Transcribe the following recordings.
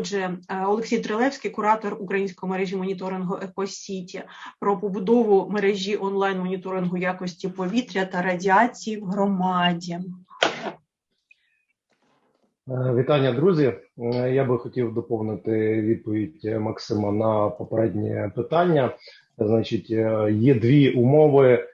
Отже, е, Олексій Трилевський, куратор української мережі моніторингу Екосіті, про побудову мережі онлайн-моніторингу якості повітря та радіації в громаді. Е, Вітання, друзі. Е, Я би хотів доповнити відповідь Максима на попереднє питання. Значить, є дві умови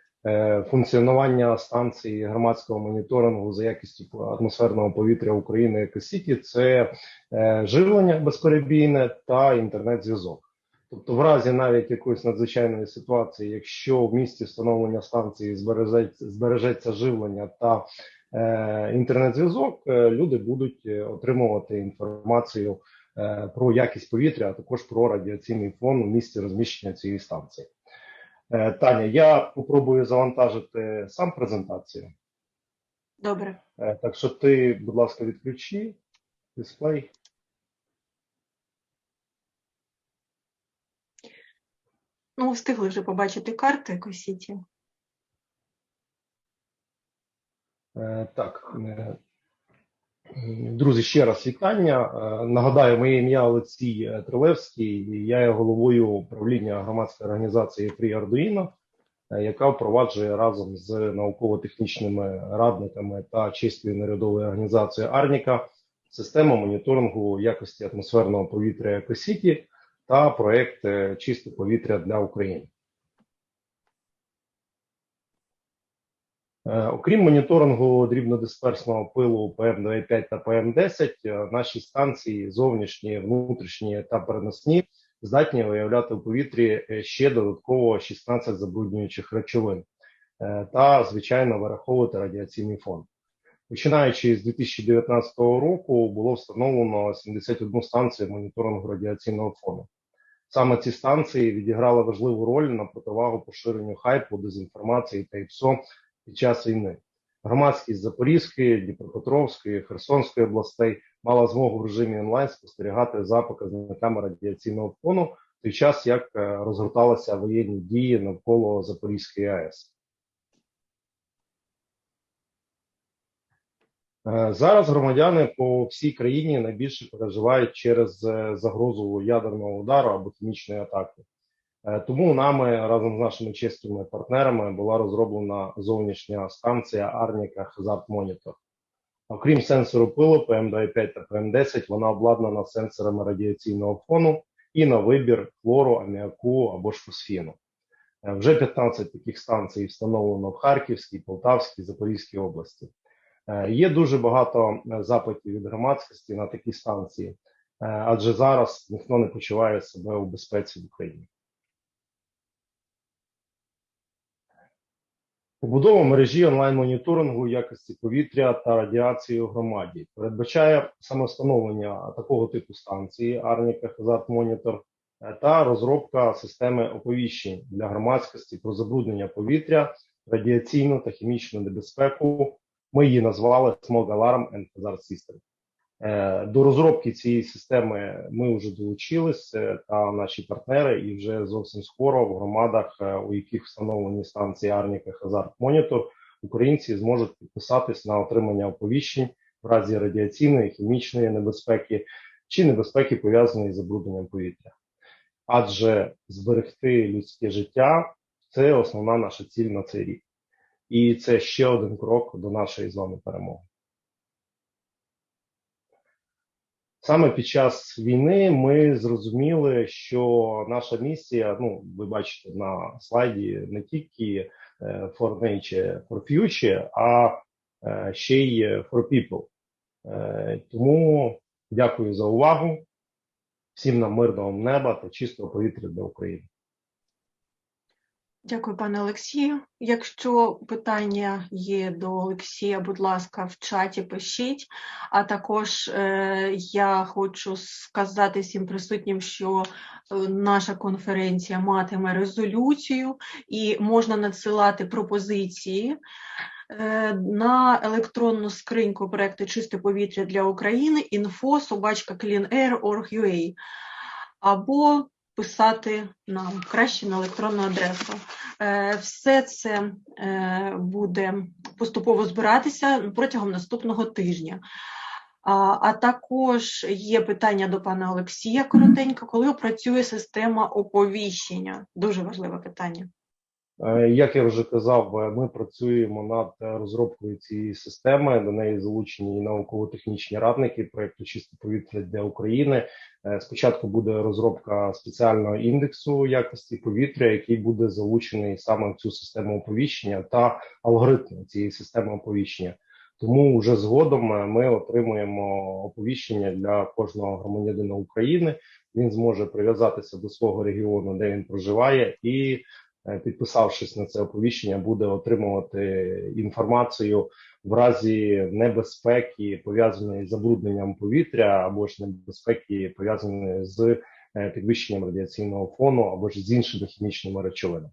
функціонування станції громадського моніторингу за якістю атмосферного повітря України Екосіті. Це е, живлення безперебійне та інтернет-зв'язок. Тобто, в разі навіть якоїсь надзвичайної ситуації, якщо в місті встановлення станції збережеться, збережеться живлення та е, інтернет-зв'язок, е, люди будуть е, отримувати інформацію е, про якість повітря, а також про радіаційний фон у місці розміщення цієї станції. Е, Таня, я попробую завантажити сам презентацію. Добре. Е, Так що ти, будь ласка, відключи дисплей. Ну, встигли вже побачити карти Екосіті. Е, Так, друзі, ще раз вітання. Е, Нагадаю, моє ім'я Олексій е, Трилевський, я є головою управління громадської організації Arduino, е, яка впроваджує разом з науково-технічними радниками та чистою нарядовою організацією Арніка систему моніторингу якості атмосферного повітря Екосіті та проект Чисте повітря для України. Окрім моніторингу дрібнодисперсного пилу ПМ-25 та ПМ-10, е, наші станції зовнішні, внутрішні та переносні здатні виявляти у повітрі е, ще додатково 16 забруднюючих речовин е, та, звичайно, вираховувати радіаційний фон. Починаючи з 2019 року було встановлено 71 станцію моніторингу радіаційного фону. Саме ці станції відіграли важливу роль на противагу поширенню хайпу, дезінформації та ІПСО під час війни. Громадськість Запорізької, Дніпропетровської, Херсонської областей мала змогу в режимі онлайн спостерігати за показниками радіаційного фону в той час, як е, розгорталися воєнні дії навколо Запорізької АЕС. Е, Зараз громадяни по всій країні найбільше переживають через е, загрозу ядерного удару або хімічної атаки. Е, Тому нами разом з нашими чеськими партнерами була розроблена зовнішня станція Арніка Hazard Monitor. Окрім сенсору пилу ПМ25 та ПМ10, вона обладнана сенсорами радіаційного фону і на вибір хлору, аміаку або ж фосфіну. Е, Вже 15 таких станцій встановлено в Харківській, Полтавській, Запорізькій області. Е, Є дуже багато запитів від громадськості на такі станції, адже зараз ніхто не почуває себе у безпеці в Україні. Побудова мережі онлайн-моніторингу якості повітря та радіації у громаді передбачає самовстановлення такого типу станції Арніка Хазарт е, та розробка системи оповіщень для громадськості про забруднення повітря, радіаційну та хімічну небезпеку. Ми її назвали Smog Alarm and Hazard System. Е, До розробки цієї системи ми вже долучились е, та наші партнери, і вже зовсім скоро в громадах, е, у яких встановлені станції Арніка Hazard Monitor, українці зможуть підписатись на отримання оповіщень в разі радіаційної, хімічної небезпеки чи небезпеки пов'язаної з забрудненням повітря. Адже зберегти людське життя це основна наша ціль на цей рік. І це ще один крок до нашої з вами перемоги. Саме під час війни ми зрозуміли, що наша місія, ну ви бачите на слайді, не тільки е, for nature, for future, а е, ще й for people. Е, Тому дякую за увагу. Всім нам мирного неба та чистого повітря для України. Дякую, пане Олексію. Якщо питання є до Олексія, будь ласка, в чаті пишіть. А також е, я хочу сказати всім присутнім, що е, наша конференція матиме резолюцію і можна надсилати пропозиції е, на електронну скриньку проекту Чисте повітря для України info собачка cleanair.org.ua або писати нам краще на електронну адресу. Е, Все це е, буде поступово збиратися протягом наступного тижня. А, також є питання до пана Олексія коротенько, коли працює система оповіщення? Дуже важливе питання. Е, Як я вже казав, е, ми працюємо над е, розробкою цієї системи. До неї залучені і науково-технічні радники проєкту Чисте повітря для України. Спочатку буде розробка спеціального індексу якості повітря, який буде залучений саме в цю систему оповіщення та алгоритми цієї системи оповіщення. Тому вже згодом ми отримуємо оповіщення для кожного громадянина України. Він зможе прив'язатися до свого регіону, де він проживає, і підписавшись на це оповіщення, буде отримувати інформацію в разі небезпеки, пов'язаної з забрудненням повітря, або ж небезпеки пов'язаної з е, підвищенням радіаційного фону, або ж з іншими хімічними речовинами.